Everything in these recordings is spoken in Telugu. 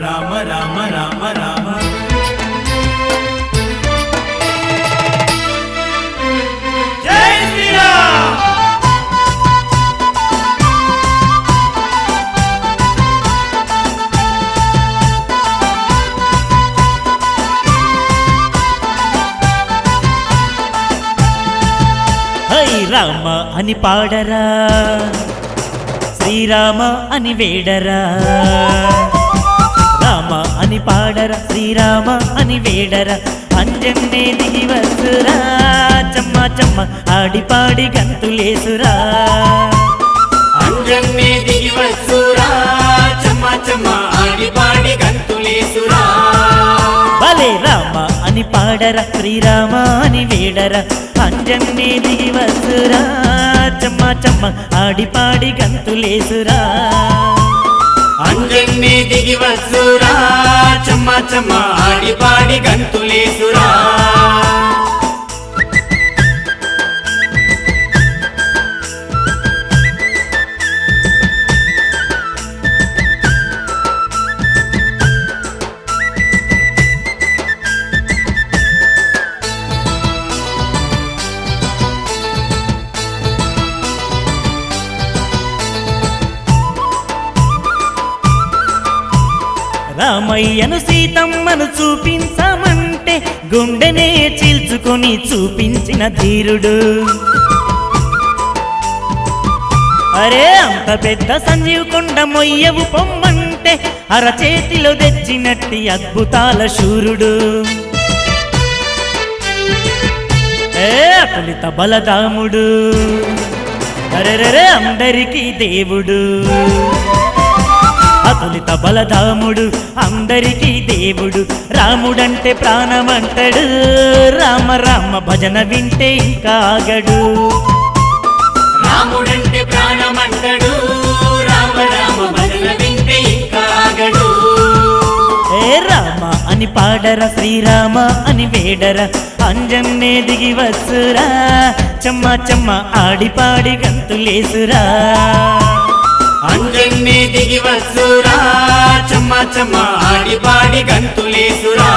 రామ రామ రామ రామ. రామ అని పాడరా శ్రీరామ అని వేడరా. అని పాడరా శ్రీరామ అని వేడరా. అంజన్నే దిగి వసురా చమ్మ చమ్మ ఆడి పాడి గంతులేసురా. అంజన్నే దిగి వచ్చురా చెమ్మ చెమ్మ ఆడి పాడి గంతులేసురా. భలే రామ అని పాడరా శ్రీరామ అని వేడరా. అంజన్నే దిగి వసురా చమ్మ చమ్మ ఆడి పాడి గంతులేసురా. అంజన్నే దిగి వచ్చురా చెమ్మ చెమ్మ ఆడి పాడి గంతులేసురా. రామయ్యను సీతమ్మను చూపించమంటే గుండెనే చీల్చుకొని చూపించిన ధీరుడు. అరే అంత పెద్ద సంజీవ్ కొండ మొయ్యవు పొమ్మంటే అరచేతిలో తెచ్చినట్టి అద్భుతాల శూరుడు. ఏ అతులిత బలదాముడు అరే అందరికీ దేవుడు. అతులిత బలధాముడు అందరికీ దేవుడు. రాముడంటే ప్రాణమంటాడు రామ రామ భజన వింటే ఇంకా ఆగడు. రాముడంటే ప్రాణమంటడు రామ రామ భజన వింటే ఇంకా ఆగడు. ఏ రామ అని పాడర శ్రీరామ అని వేడర అంజన్నే దిగి వసురా చెమ్మ చెమ్మ ఆడి పాడి గంతులేసురా. అంజన్నే దిగి వచ్చురా చమ్మ చమ్మ ఆడి పాడి గంతులేసురా.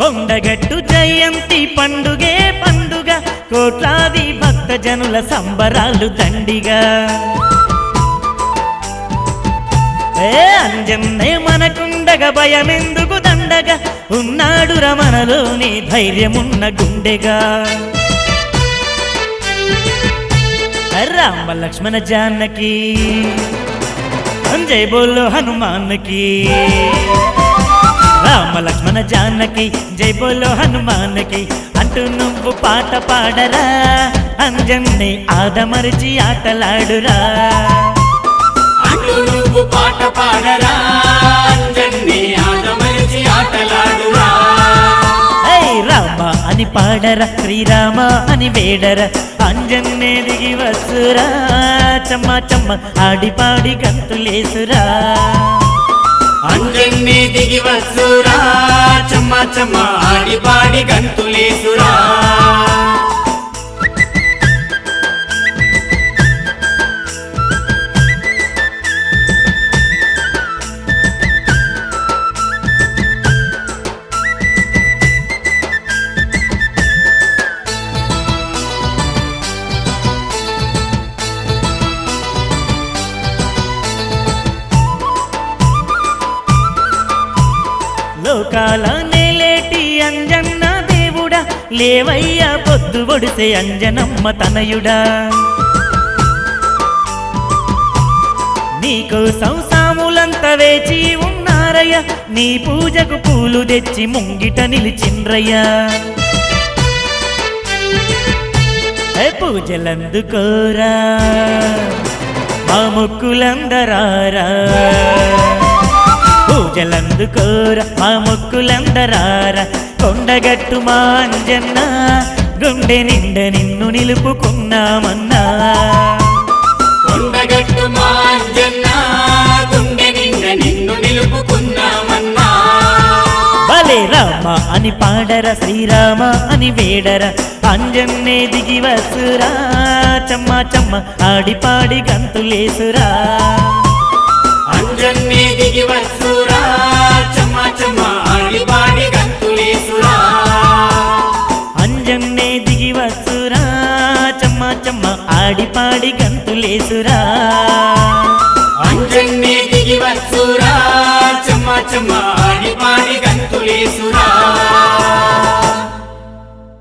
కొండగట్టు జయంతి పండుగ కోట్లాది భక్త జనుల సంబరాలు దండిగా. ఏ అంజన్నే మనకుండగా భయమెందుకు దండగా? ఉన్నాడు రమణలోని ధైర్యమున్న గుండెగా. రామ లక్ష్మణ జానకి జై బోలో హనుమాన్కి. రామ లక్ష్మణ జానకి జై బోలో హనుమాన్కి. అంటూ నువ్వు పాట పాడరా. అంజన్ని ఆదమరిచి ఆటలాడురా. అంటూ నువ్వు పాట పాడరా. అంజన్ని ఆదమరిచి ఆటలాడురా. ఏయ్ రామ అని పాడరా శ్రీరామ అని వేడరా. అంజన్నే దిగి వసురా చమ్మ చమ్మ ఆడి పాడి గంతులేసురా. అంజన్ని దిగి వచ్చురా చెమ్మ చెమ్మ ఆడి పాడి గంతులేసురా. లోకాల లేవయ్యా పొద్దు పొడిసే అంజనమ్మ తనయుడా. నీకోసం సాములంతా వేచి ఉన్నారయ్య నీ పూజకు పూలు తెచ్చి ముంగిట నిలిచిండ్రయ్యా. పూజలందుకోరా మా ముక్కులందరారా. పూజలందుకోరా మా ముక్కులందరారా. కొండగట్టు మా అంజన్న గుండె నిండ నిన్ను నిలుపుకున్నామన్నా. కొండగట్టు మా అంజన్న గుండె నిండ నిన్ను నిలుపుకున్నామన్నా. భలే రామ అని పాడర శ్రీరామ అని వేడర అంజన్నే దిగి వసురా చమ్మ చమ్మ ఆడి పాడి గంతులేసురా. అంజన్ని దిగి వచ్చురా పాడి పాడి గంతులేసురా. అంజన్నే దిగి వచ్చురా చెమ్మ చెమ్మ ఆడి పాడి గంతులేసురా.